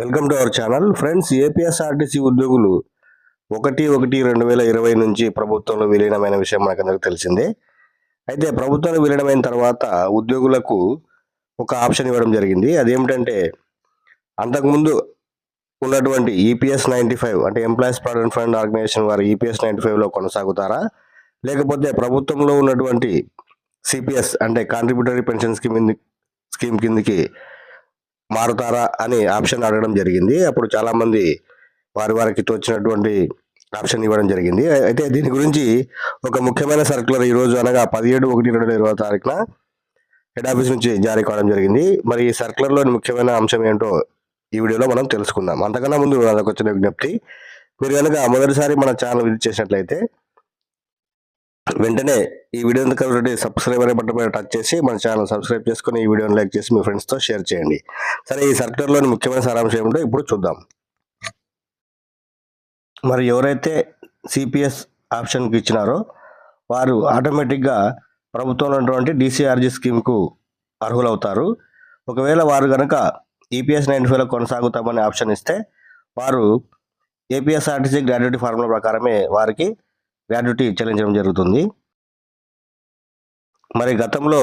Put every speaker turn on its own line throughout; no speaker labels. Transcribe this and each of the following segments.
Welcome to our channel. Friends APSRTC ఉద్యోగులు ఒకటి ఒకటి రెండు వేల ఇరవై నుంచి ప్రభుత్వంలో విలీనమైన విషయం మనకందరికి తెలిసిందే. అయితే ప్రభుత్వంలో విలీనమైన తర్వాత ఉద్యోగులకు ఒక ఆప్షన్ ఇవ్వడం జరిగింది. అదేమిటంటే అంతకుముందు ఉన్నటువంటి ఈపీఎస్ నైంటీ ఫైవ్ అంటే ఎంప్లాయీస్ ప్రావిడెంట్ ఫండ్ ఆర్గనైజేషన్ వారు ఈపీఎస్ నైంటీ ఫైవ్లో కొనసాగుతారా? లేకపోతే ప్రభుత్వంలో ఉన్నటువంటి సిపిఎస్ అంటే కాంట్రిబ్యూటరీ పెన్షన్ స్కీమ్ స్కీమ్ కిందకి మారుతారా అని ఆప్షన్ అడగడం జరిగింది. అప్పుడు చాలామంది వారి వారికి తోచినటువంటి ఆప్షన్ ఇవ్వడం జరిగింది. అయితే దీని గురించి ఒక ముఖ్యమైన సర్క్యులర్ ఈ రోజు అనగా పదిహేడు ఒకటి రెండు వేల ఇరవై తారీఖున హెడ్ ఆఫీస్ నుంచి జారీ కావడం జరిగింది. మరి ఈ సర్క్యులర్లోని ముఖ్యమైన అంశం ఏంటో ఈ వీడియోలో మనం తెలుసుకుందాం. అంతకన్నా ముందు నాకు వచ్చిన విజ్ఞప్తి. మీరు కనుక మొదటిసారి మన ఛానల్ విజిట్ చేసినట్లయితే వెంటనే ఈ వీడియోని కలిసి సబ్స్క్రైబ్ అనే బట్టపై టచ్ చేసి మన ఛానల్ సబ్స్క్రైబ్ చేసుకుని ఈ వీడియోని లైక్ చేసి మీ ఫ్రెండ్స్తో షేర్ చేయండి. సరే ఈ సర్క్యులర్లోని ముఖ్యమైన సారాంశం ఏమిటో ఇప్పుడు చూద్దాం. మరి ఎవరైతే సిపిఎస్ ఆప్షన్కి ఇచ్చినారో వారు ఆటోమేటిక్గా ప్రభుత్వంలో ఉన్నటువంటి డిసిఆర్జీ స్కీమ్కు అర్హులవుతారు. ఒకవేళ వారు కనుక ఈపీఎస్ నైన్ ఫైవ్లో కొనసాగుతామని ఆప్షన్ ఇస్తే వారు ఏపీఎస్ఆర్టీసీ గ్రాడ్యుయేట్ ఫార్ములా ప్రకారమే వారికి గ్రాడ్యుటీ చెల్లించడం జరుగుతుంది. మరి గతంలో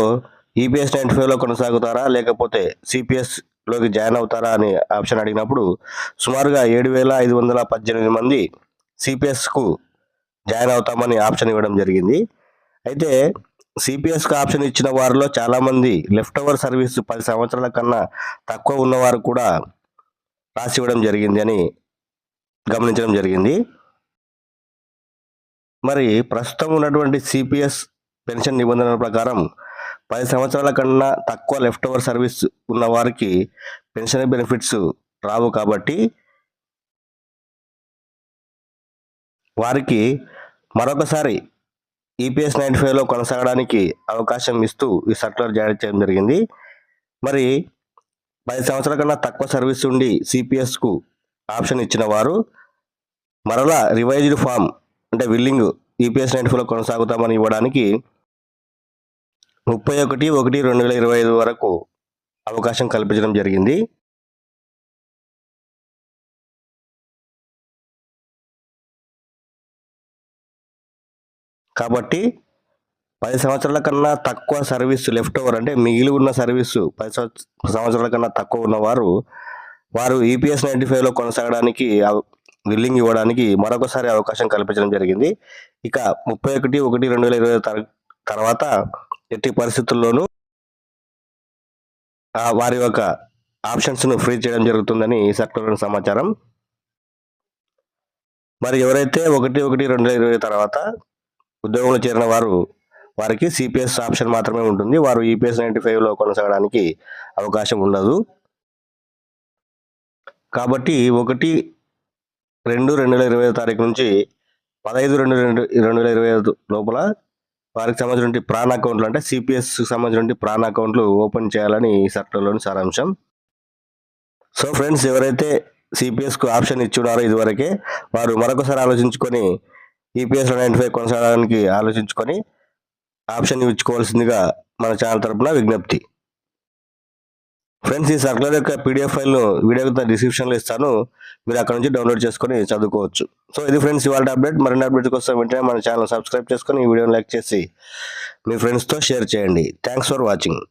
ఈపీఎస్ నైన్ ఫైవ్లో కొనసాగుతారా? లేకపోతే సిపిఎస్లోకి జాయిన్ అవుతారా అని ఆప్షన్ అడిగినప్పుడు సుమారుగా ఏడు వేల ఐదు వందల పద్దెనిమిది మంది సిపిఎస్కు జాయిన్ అవుతామని ఆప్షన్ ఇవ్వడం జరిగింది. అయితే సిపిఎస్కు ఆప్షన్ ఇచ్చిన వారిలో చాలామంది లెఫ్ట్ ఓవర్ సర్వీస్ పది సంవత్సరాల కన్నా తక్కువ ఉన్నవారు కూడా రాసి ఇవ్వడం జరిగింది అని గమనించడం జరిగింది. మరి ప్రస్తుతం ఉన్నటువంటి సిపిఎస్ పెన్షన్ నిబంధనల ప్రకారం పది సంవత్సరాల కన్నా తక్కువ లెఫ్ట్ ఓవర్ సర్వీస్ ఉన్న వారికి పెన్షన్ బెనిఫిట్స్ రావు కాబట్టి వారికి మరొకసారి ఈపీఎస్ నైంటీ ఫైవ్లో కొనసాగడానికి అవకాశం ఇస్తూ ఈ సర్కులర్ జారీ చేయడం జరిగింది. మరి పది సంవత్సరాల కన్నా తక్కువ సర్వీస్ ఉండి సిపిఎస్కు ఆప్షన్ ఇచ్చిన వారు మరలా రివైజ్డ్ ఫామ్ అంటే విల్లింగ్ ఈపీఎస్ నైన్టీ ఫోర్లో కొనసాగుతామని ఇవ్వడానికి ముప్పై ఒకటి ఒకటి రెండు వేల ఇరవై ఐదు వరకు అవకాశం కల్పించడం జరిగింది. కాబట్టి పది సంవత్సరాల కన్నా తక్కువ సర్వీస్ లెఫ్ట్ ఓవర్ అంటే మిగిలి ఉన్న సర్వీసు పది సంవత్సరాల కన్నా తక్కువ ఉన్నవారు వారు ఈపీఎస్ నైంటీ ఫైవ్లో కొనసాగడానికి బిల్లింగ్ ఇవ్వడానికి మరొకసారి అవకాశం కల్పించడం జరిగింది. ఇక ముప్పై ఒకటి ఒకటి రెండు వేల ఇరవై తర్వాత ఎట్టి పరిస్థితుల్లోనూ వారి యొక్క ఆప్షన్స్ను ఫ్రీ చేయడం జరుగుతుందని ఈ సర్కులర్ సమాచారం. మరి ఎవరైతే ఒకటి ఒకటి రెండు వేల ఇరవై తర్వాత ఉద్యోగంలో చేరిన వారు వారికి సిపిఎస్ ఆప్షన్ మాత్రమే ఉంటుంది. వారు ఈపీఎస్ నైంటీ ఫైవ్లో కొనసాగడానికి అవకాశం ఉండదు. కాబట్టి ఒకటి రెండు రెండు వేల ఇరవై ఐదు తారీఖు నుంచి పదహైదు రెండు రెండు రెండు వేల ఇరవై ఐదు లోపల వారికి సంబంధించిన ప్రాణ అకౌంట్లు అంటే సిపిఎస్కి సంబంధించిన ప్రాణ అకౌంట్లు ఓపెన్ చేయాలని ఈ సర్కులర్లోని సారాంశం. సో ఫ్రెండ్స్ ఎవరైతే సిపిఎస్కు ఆప్షన్ ఇచ్చున్నారో ఇదివరకే వారు మరొకసారి ఆలోచించుకొని ఈపీఎస్ నైన్టీ ఫైవ్ కొనసాగడానికి ఆలోచించుకొని ఆప్షన్ ఇచ్చుకోవాల్సిందిగా మన ఛానల్ తరపున విజ్ఞప్తి. ఫ్రెండ్స్ ఈ సర్కులర్ యొక్క పీడిఎఫ్ ఫైల్ను వీడియో డిస్క్రిప్షన్లో ఇస్తాను. మీరు అక్కడ నుంచి డౌన్లోడ్ చేసుకొని చదువుకోవచ్చు. సో ఇది ఫ్రెండ్స్ ఇవాళ అప్డేట్ మరిన్ని అప్డేట్ కోసం వెంటనే మన ఛానల్ సబ్స్క్రైబ్ చేసుకొని ఈ వీడియోని లైక్ చేసి మీ ఫ్రెండ్స్తో షేర్ చేయండి. Thanks for watching